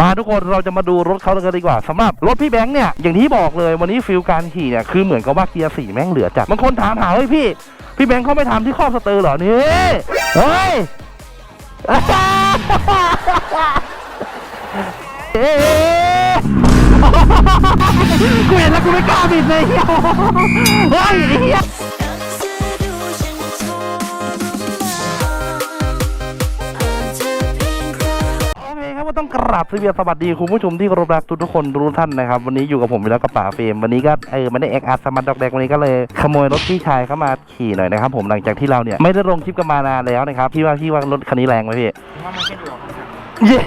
มาทุกคนเราจะมาดูรถเขากันดีกว่าสำหรับรถพี่แบงค์เนี่ยอย่างที่บอกเลยวันนี้ฟิลการขี่เนี่ยคือเหมือนกับว่าเกียร์สี่แม่งเหลือจัดบางคนถามหาเฮ้ยพี่ พี่แบงค์เขาไม่ทำที่ครอบสเตอร์เหรอนี่เฮ้ยเอ๊ะกูเห็นแล้วกูไม่กล้าบิดเลยเฮีย ก็ต้องกราบสวัสดีคุณผู้ชมที่เคารพรักทุกๆคนทุกท่านนะครับ วันนี้อยู่กับผมอีกแล้วกับป๋าเฟรมวันนี้ก็เออไม่ได้เอ็กอาร์สมาร์ทดอกแดกวันนี้ก็เลยขโมยรถพี่ชายเข้ามาขี่หน่อยนะครับผมหลังจากที่เราเนี่ยไม่ได้ลงคลิปกันมานานแล้วนะครับพี่ว่าพี่ว่ารถคันนี้แรงไหมพี่ว่ามันแค่ดวงครับเย้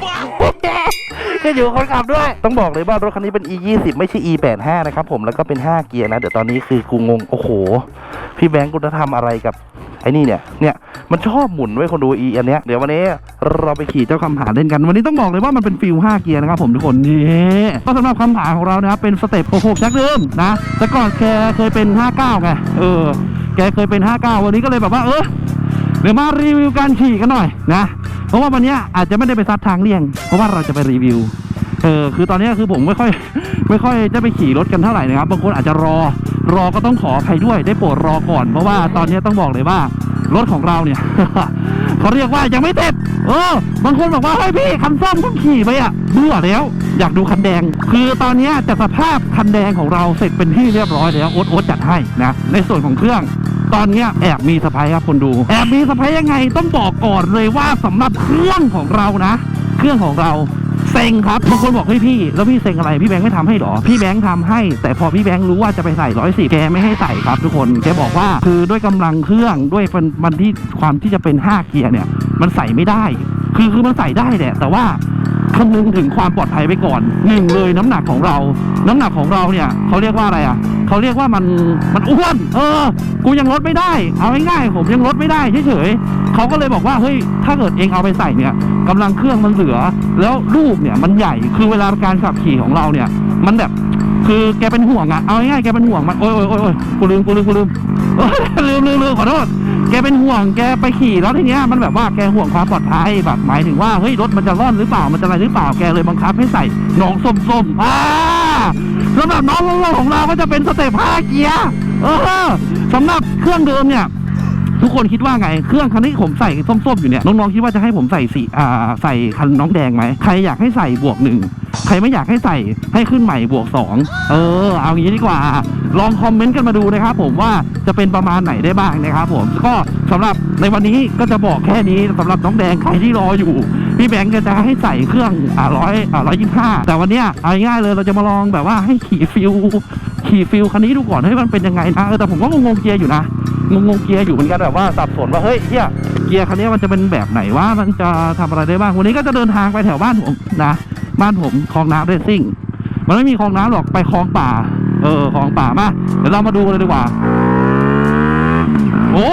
ก็อยู่คนขับด้วย ต้องบอกเลยว่ารถคันนี้เป็น e 2 0ไม่ใช่ e 8 5นะครับผมแล้วก็เป็น 5 เกียร์นะเดี๋ยวตอนนี้คือกูงงโอ้โห พี่แบงค์กูจะทำอะไรกับ ไอ้นี่เนี่ย เนี่ย มันชอบหมุนไว้ยคนดู e อันเนี้ย เดี๋ยววันนี้เราไปขี่เจ้าคำผาเล่นกัน วันนี้ต้องบอกเลยว่ามันเป็นฟิล5เกียร์นะครับผมทุกคนนี่ก็สำหรับคำผาของเรานะครับเป็นสเต็ป66ชักเดิมนะ แต่ก่อนแกเคยเป็น 59ไง เออ แกเคยเป็น 59 วันนี้ก็เลยแบบว่า เออเดี๋ยวมารีวิวการขี่กันหน่อยนะ เพราะว่าวันนี้อาจจะไม่ได้ไปซัดทางเลี่ยง เพราะว่าเราจะไปรีวิว เออคือตอนนี้คือผมไม่ค่อย ไม่ค่อยจะไปขี่รถกันเท่าไหร่นะครับ บางคนอาจจะรอ รอก็ต้องขออภัยด้วย ได้โปรดรอก่อน เพราะว่าตอนนี้ต้องบอกเลยว่ารถของเราเนี่ย เขาเรียกว่ายังไม่เสร็จเออบางคนบอกว่าเฮ้ยพี่คันส้มผมขี่ไปอะเบื่อแล้ว อยากดูคันแดง คือตอนนี้ยแต่สภาพคันแดงของเราเสร็จเป็นที่เรียบร้อยแล้วโอ๊ตโอ๊ตจัดให้นะในส่วนของเครื่องตอนนี้แอบมีสะพายครับคนดู แอบมีสะพายยังไงต้องบอกก่อนเลยว่าสำหรับเครื่องของเรานะ เครื่องของเรา เซ็งครับบางคนบอกเฮ้ยพี่ แล้วพี่เซ็งอะไรพี่แบงค์ไม่ทำให้หรอ พี่แบงค์ทำให้ แต่พอพี่แบงค์รู้ว่าจะไปใส่ร้อยสี่แกไม่ให้ใส่ครับทุกคนแกบอกว่าคือด้วยกำลังเครื่องด้วยมันที่ความที่จะเป็น 5 เกียร์เนี่ย มันใส่ไม่ได้ คือคือมันใส่ได้แหละแต่ว่าคำนึงถึงความปลอดภัยไปก่อนหนึ่งเลยน้ำหนักของเรา น้ำหนักของเราเนี่ยเขาเรียกว่าอะไรอะ เขาเรียกว่ามันมันอ้วน เออ กูยังลดไม่ได้ เอาง่ายๆผมยังลดไม่ได้เฉยๆเขาก็เลยบอกว่าเฮ้ยถ้าเกิดเองเอาไปใส่เนี่ยกำลังเครื่องมันเหลือ แล้วลูกเนี่ยมันใหญ่คือเวลาการขับขี่ของเราเนี่ย มันแบบคือแกเป็นห่วงอะเอาง่ายๆแกเป็นห่วงมันโอ้ยโอ้ยโอ้ยโอ้ยกูลืมกูลืมกูลืมเอ้ยลืมลืมลืมขอโทษแกเป็นห่วงแกไปขี่แล้วทีเนี้ยมันแบบว่าแกห่วงความปลอดภัยแบบหมายถึงว่าเฮ้ยรถมันจะร่อนหรือเปล่ามันจะอะไรหรือเปล่าแกเลยบังคับให้ใส่หนองส้มๆอ่า สำหรับน้องส้มๆของเราก็จะเป็นสเต็ปห้าเกียร์เออสำหรับเครื่องเดิมเนี่ยทุกคนคิดว่าไง เครื่องคันที่ผมใส่ส้มๆอยู่เนี่ย น้องๆคิดว่าจะให้ผมใส่สีอ่าใส่คันน้องแดงไหม ใครอยากให้ใส่บวกหนึ่ง ใครไม่อยากให้ใส่ให้ขึ้นใหม่บวกสอง เออ เอางี้ดีกว่า ลองคอมเมนต์กันมาดูนะครับ ผมว่าจะเป็นประมาณไหนได้บ้างนะครับผมก็สำหรับในวันนี้ก็จะบอกแค่นี้สำหรับน้องแดงใครที่รออยู่พี่แบงค์จะให้ใส่เครื่องอ่าร้อยอ่าร้อยยี่ห้าแต่วันเนี้ยเอาง่ายเลยเราจะมาลองแบบว่าให้ขี่ฟิลขี่ฟิลคันนี้ดูก่อนให้มันเป็นยังไงนะแต่ผมก็งงเกียร์อยู่นะงงงเกียร์อยู่เหมือนกันแบบว่าสับสนว่าเฮ้ยเฮียเกียร์คันนี้มันจะเป็นแบบไหนว่ามันจะทำอะไรได้บ้างวันนี้ก็จะเดินทางไปแถวบ้านผมนะบ้านผมคลองน้ำเรซซิ่งมันไม่มีคลองน้ำหรอกไปคลองป่า เออคลองป่ามาเดี๋ยวเรามาดูกันเลยดีกว่า โอ้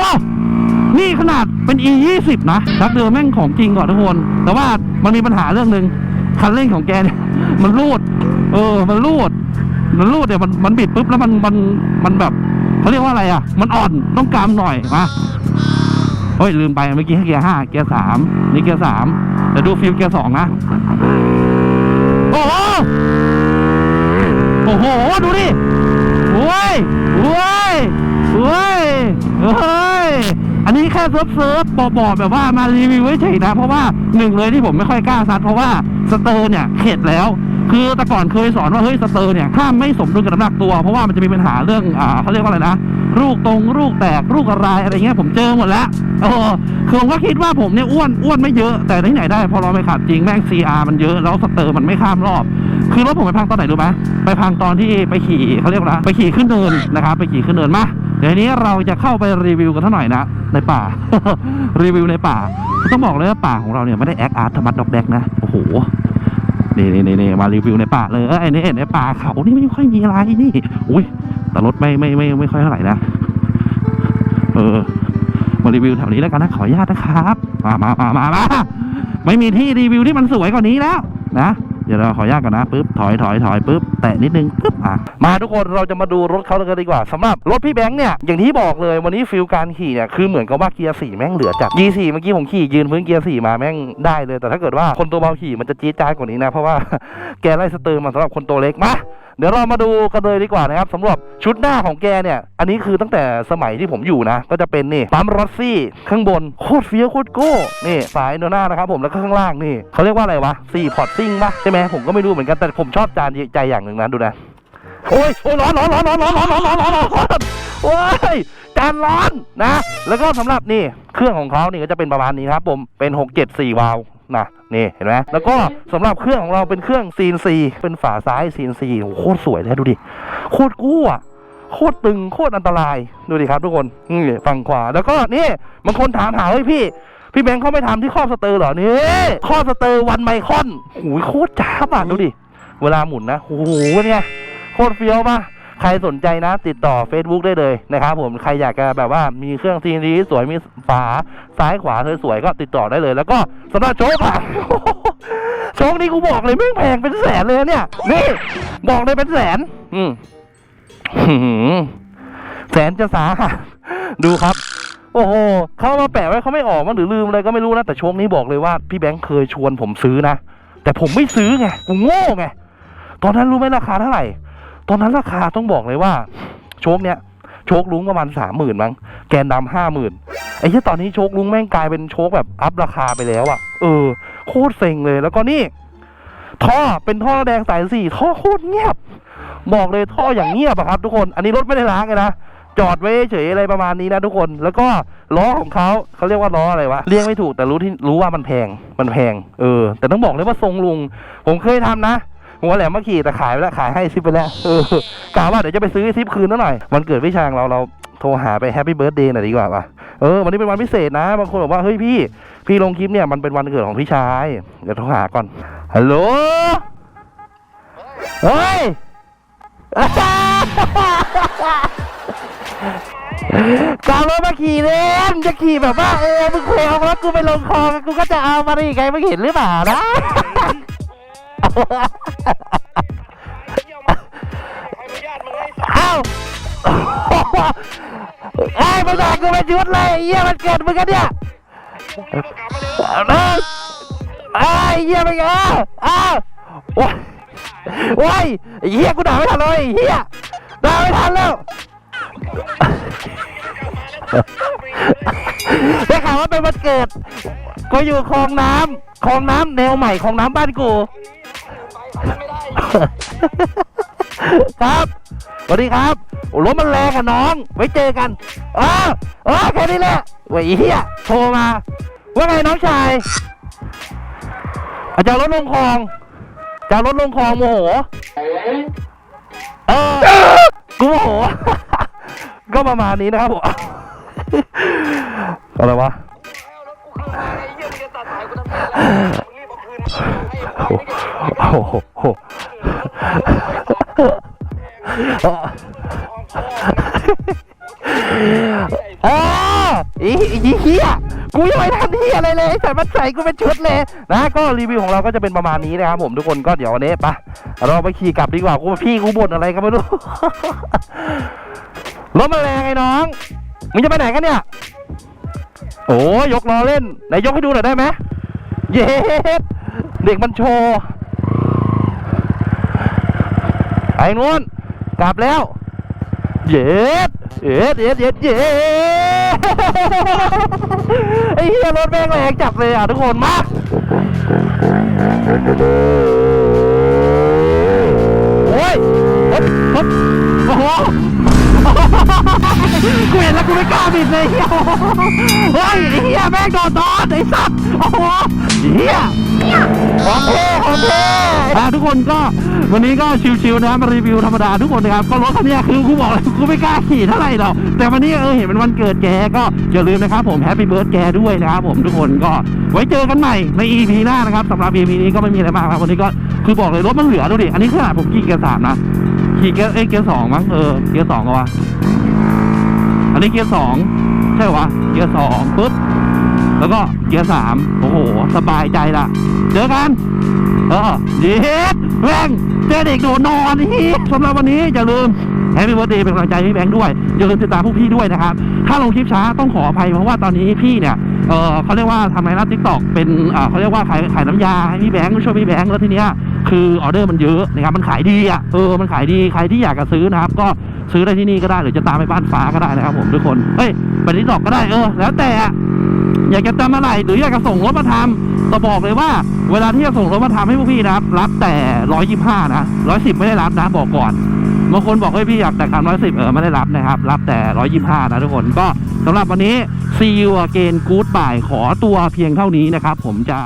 นี่ขนาดเป็น e 2 0นะชักเดิมแม่งของจริงก่อนทุกคน แต่ว่ามันมีปัญหาเรื่องหนึ่งคันเร่งของแกเนี่ยมันรูด เออ มันรูด มันรูดเนี่ยมันมันบิดปุ๊บแล้วมันมันมันแบบเขาเรียกว่าอะไรอะ มันอ่อนต้องกำหน่อยมาเฮ้ยลืมไปเมื่อกี้ให้เกียร์ห้าเกียร์สามนี่เกียร์สามเดี๋ยวดูฟิลเกียร์สองนะ โอ้โหโอ้โห ดูดิโอ้ยโอ้ยโอ้ยเฮ้ย อันนี้แค่เซิร์ฟเซิร์ฟบอกๆแบบว่ามารีวิวเฉยนะ เพราะว่าหนึ่งเลยที่ผมไม่ค่อยกล้าซัดเพราะว่าสเตอร์เนี่ยเข็ดแล้วคือแต่ก่อนเคยสอนว่าเฮ้ยสเตอร์เนี่ยห้ามไม่สมดุลกับน้ำหนักตัว เพราะว่ามันจะมีปัญหาเรื่องอ่าเขาเรียกว่าอะไรนะลูกตรงลูกแตกลูกอะไรอะไรเงี้ยผมเจอหมดแล้วเออคือผมก็คิดว่าผมเนี่ยอ้วนอ้วนไม่เยอะแต่ที่ไหนได้พอเราไปขับจริงแม่ง CR มันเยอะแล้วสเตอร์มันไม่ข้ามรอบ คือรถผมไปพังตอนไหนรู้ไหมไปพังตอนที่ไปขี่เขาเรียกว่าอะไปขี่ขึ้นเนินนะครับ ไปขี่ขึ้นเนินมาเดี๋ยวนี้เราจะเข้าไปรีวิวกันเท่าหน่อยนะในป่า รีวิวในป่า ต้องบอกเลยว่าป่าของเราเนี่ยไม่ได้แอคอาร์ตธรรมัดดอกแดกนะโอ้โหนี่นี่นี่นี่มารีวิวในป่าเลยเออไอ้นี่ในป่าเขานี่ไม่ค่อยมีอะไรนี่อุ้ยแต่รถไม่ไม่ไม่ไม่ค่อยเท่าไหร่นะเออมารีวิวแถวนี้แล้วกันนะขออนุญาตนะครับ มามามามามาไม่มีที่รีวิวที่มันสวยกว่านี้แล้วนะ ดี๋ยวดี๋ยวเราขออนุญาตก่อนนะปุ๊บถอยถอยถอยปุ๊บแตะนิดนึงปุ๊บอะมาทุกคนเราจะมาดูรถเขากันดีกว่าสำหรับรถพี่แบงค์เนี่ยอย่างที่บอกเลยวันนี้ฟิลการขี่เนี่ยคือเหมือนกับว่าเกียร์สี่แม่งเหลือจัด G4 เมื่อกี้ผมขี่ยืนพื้นเกียร์สี่มาแม่งได้เลย แต่ถ้าเกิดว่าคนตัวเบาขี่มันจะจี๊ดจ้าดกว่านี้นะเพราะว่าแกไล่สเตอร์มาสำหรับคนตัวเล็กมาเดี๋ยวเรามาดูกันเลยดีกว่านะครับสำหรับชุดหน้าของแกเนี่ย อันนี้คือตั้งแต่สมัยที่ผมอยู่นะ ก็จะเป็นนี่ปั๊มรอสซี่ข้างบนโคตรเฟี้ยวโคตรโก้นี่สายโนหน้านะครับผมแล้วก็ข้างล่างนี่เขาเรียกว่าอะไรวะสี่พอร์ตซิ่งปะใช่ไหมผมก็ไม่รู้เหมือนกันแต่ผมชอบจานใจอย่างหนึ่งนะดูนะโอ้ยโอ้ยร้อนร้อนร้อนร้อนร้อนร้อนร้อนร้อนร้อนร้อนโอ้ยจานร้อนนะ แล้วก็สำหรับนี่เครื่องของเขานี่ก็จะเป็นประมาณนี้ครับผมเป็นหกเจ็ดสี่วาล์วนะ นี่เห็นไหมแล้วก็สำหรับเครื่องของเราเป็นเครื่อง CNC เป็นฝาซ้าย CNC โอ้โหโคตรสวยเลยดูดิ โคตรกู้อะโคตรตึงโคตรอันตรายดูดิครับทุกคนนี่ฝั่งขวาแล้วก็นี่บางคนถามหาเฮ้ยพี่ พี่แบงค์เขาไม่ทำที่ครอบสเตอร์เหรอนี่ครอบสเตอร์วันไมคอนโอ้ยโคตรจ้าบอะดูดิ เวลาหมุนนะโอ้โหเนี่ยโคตรเฟี้ยวป่ะ ใครสนใจนะติดต่อ Facebook ได้เลยนะครับผมใครอยากจะแบบว่ามีเครื่องซีนีสวยมีฝาซ้ายขวาสวยๆก็ติดต่อได้เลย แล้วก็สำหรับโชคอะโชคนี่กูบอกเลยแม่งแพงเป็นแสนเลยเนี่ย นี่ บอกเลยเป็นแสน อืมแสนจะสาหัสดูครับ โอ้โหเขาเอามาแปะไว้เขาไม่ออกมั้งหรือลืมอะไรก็ไม่รู้นะ แต่โชคนี้บอกเลยว่าพี่แบงค์เคยชวนผมซื้อนะ แต่ผมไม่ซื้อไงกูโง่ไง ตอนนั้นรู้ไหมราคาเท่าไหร่ อนนั้นราคาต้องบอกเลยว่า โชคเนี้ยโชคลุงประมาณสามหมื่นมั้งแกนดำห้าหมื่นไอ้ที่ตอนนี้โชคลุงแม่งกลายเป็นโชคแบบอัพราคาไปแล้วอะเออ โคตรเซ็งเลยแล้วก็นี่ ท่อเป็นท่อแดงสายสี่ท่อโคตรเงียบ บอกเลยท่ออย่างเงียบอะครับ ทุกคนอันนี้รถไม่ได้ล้างเลยนะจอดไว้เฉยอะไรประมาณนี้นะทุกคน แล้วก็ล้อของเขาเขาเรียกว่าล้ออะไรวะเรียกไม่ถูกแต่รู้ที่รู้ว่ามันแพงมันแพง เออ แต่ต้องบอกเลยว่าทรงลุง ผมเคยทำนะ หัวแหลมมาขี่แต่ขายไปแล้วขายให้ซิปไปแล้วเออกะว่าเดี๋ยวจะไปซื้อซิปคืนนิดหน่อยวันเกิดพี่ชางเราเราโทรหาไปแฮปปี้เบิร์ดเดย์หน่อยดีกว่าป่ะเออวันนี้เป็นวันพิเศษนะบางคนบอกว่าเฮ้ยพี่ พี่ลงคลิปเนี่ยมันเป็นวันเกิดของพี่ชายเดี๋ยวโทรหาก่อนฮัลโหลเฮ้ยกเอารถมาขี่เล่นจะขี่แบบว่าเออมึงเคยเอารถกูไปลงคลองกูก็จะเอามาดิไงมึงเห็นหรือเปล่านะ เอ้าไอ้ม่ได้กูเป็นชุดเลยไอ้เหี้ยมันเกิดมึงกันเนี่ยเอ้ยไอ้เหี้ยมันเอ้าเอ้าโอ้ยโอ้ยไอ้เหี้ยกูด่าไม่ทันเลยไอ้เหี้ยด่าไม่ทันแล้วได้ข่าวว่าเป็นวันเกิดกูอยู่คลองน้ำคลองน้ำแนวใหม่คลองน้ำบ้านกู ครับสวัสดีครับโอ้รถมันแรงอะน้อง ไว้เจอกันอ๋ออ๋อแค่นี้แหละเว้ยไอ้เฮียโทรมา ว่าไงน้องชายอาจารย์รถลงคลองจะเอารถลงคลองโมโห เออกูโมโห ก็ประมาณนี้นะครับผมอะไรวะ โอ้ โอ้โหอ่าอีอีเฮียกูยังไม่ทันเฮียอะไรเลยแต่มันใส่กูเป็นชุดเลยนะก็รีวิวของเราก็จะเป็นประมาณนี้นะครับผมทุกคนก็เดี๋ยววันนี้ปะเราไปขี่กลับดีกว่ากูพี่กูบ่นอะไรก็ไม่รู้รถมันแรงไอ้น้องมึงจะไปไหนกันเนี่ย โอ้ยกล้อเล่นไหนยกให้ดูหน่อยได้ไหมเย็ดเด็กมันโชว์ ไอ้นวลกลับแล้ว เย็ดเย็ดเย็ดเย็ดเย็ดไอ้เหี้ยรถแม่งแรงจับเลยอะทุกคนมาโอ้ยรถรถโอ้โห กูเห็นแล้วกูไม่กล้าบิดเลยเฮียเฮ้ยไอ้เฮียแม่งโดนตอนไอ้สัตว์โอ้โหเฮียของเท่ของเท่อะทุกคนก็วันนี้ก็ชิวๆนะมารีวิวธรรมดาทุกคนนะครับก็รถคันนี้คือกูบอกเลยกูไม่กล้าขี่เท่าไหร่หรอกแต่วันนี้เออเห็นเป็นวันเกิดแกก็อย่าลืมนะครับผมแฮปปี้เบิร์ดแกด้วยนะครับผมทุกคนก็ไว้เจอกันใหม่ใน EP หน้านะครับสำหรับ EP นี้ก็ไม่มีอะไรมากครับวันนี้ก็คือบอกเลยรถมันเหลือดูดิอันนี้ขนาดผมขี่เกียร์สามนะขี่เกียร์เอ้เกียร์สองมั้งเออเกียร์สองก็ว่า อันนี้เกียร์สองใช่ปะวะเกียร์สองปุ๊บแล้วก็เกียร์สามโอ้โห สบายใจละเจอกัน เออเย็ดแม่งเจอเด็กโดนนอนนี่สำหรับวันนี้อย่าลืมแฮปปี้เบิร์ดเดย์เป็นกำลังใจให้แบงค์ด้วยอย่าลืมติดตามพวกพี่ด้วยนะครับ ถ้าลงคลิปช้าต้องขออภัยเพราะว่าตอนนี้พี่เนี่ยเออเขาเรียกว่าทำไมนะทิกตอกเป็นอ่าเขาเรียกว่าขายขายน้ำยาให้พี่แบงค์ช่วยพี่แบงค์แล้วทีเนี้ยคือออเดอร์มันเยอะนะครับมันขายดีอะเออมันขายดีใครที่อยากจะซื้อนะครับก็ ซื้อได้ที่นี่ก็ได้หรือจะตามไปบ้านฟ้าก็ได้นะครับผมทุกคนเฮ้ยไปทิกตอกก็ได้เออ แล้วแต่อยากจะจำอะไรหรืออยากจะส่งรถมาทำก็บอกเลยว่า เวลาที่จะส่งรถมาทำให้พวกพี่นะครับรับแต่ร้อยยี่ห้านะร้อยสิบไม่ได้รับนะบอกก่อนบางคนบอกเฮ้ยพี่อยากแต่การร้อยสิบเออไม่ได้รับนะครับ รับแต่ร้อยยี่ห้านะทุกคนก็สำหรับวันนี้ see you again goodbye ขอตัวเพียงเท่านี้นะครับ ผมจะ